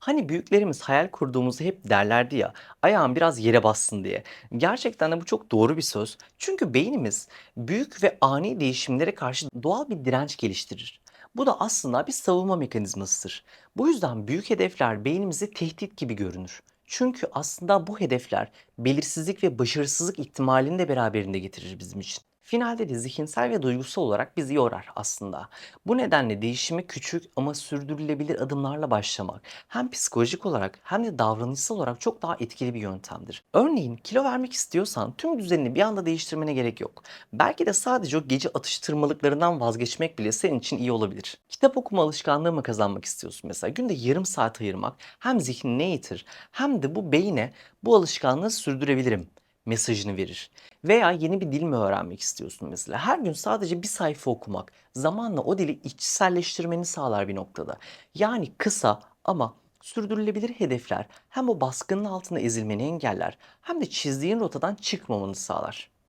Hani büyüklerimiz hayal kurduğumuzu hep derlerdi ya, ayağın biraz yere bassın diye. Gerçekten de bu çok doğru bir söz. Çünkü beynimiz büyük ve ani değişimlere karşı doğal bir direnç geliştirir. Bu da aslında bir savunma mekanizmasıdır. Bu yüzden büyük hedefler beynimize tehdit gibi görünür. Çünkü aslında bu hedefler belirsizlik ve başarısızlık ihtimalini de beraberinde getirir bizim için. Finalde de zihinsel ve duygusal olarak bizi yorar aslında. Bu nedenle değişime küçük ama sürdürülebilir adımlarla başlamak hem psikolojik olarak hem de davranışsal olarak çok daha etkili bir yöntemdir. Örneğin kilo vermek istiyorsan tüm düzenini bir anda değiştirmene gerek yok. Belki de sadece o gece atıştırmalıklarından vazgeçmek bile senin için iyi olabilir. Kitap okuma alışkanlığı mı kazanmak istiyorsun mesela? Günde yarım saat ayırmak hem zihnini eğitir hem de bu beyne bu alışkanlığı sürdürebilirim mesajını verir. Veya yeni bir dil mi öğrenmek istiyorsun mesela? Her gün sadece bir sayfa okumak zamanla o dili içselleştirmeni sağlar bir noktada. Yani kısa ama sürdürülebilir hedefler hem o baskının altında ezilmeni engeller hem de çizdiğin rotadan çıkmamanı sağlar.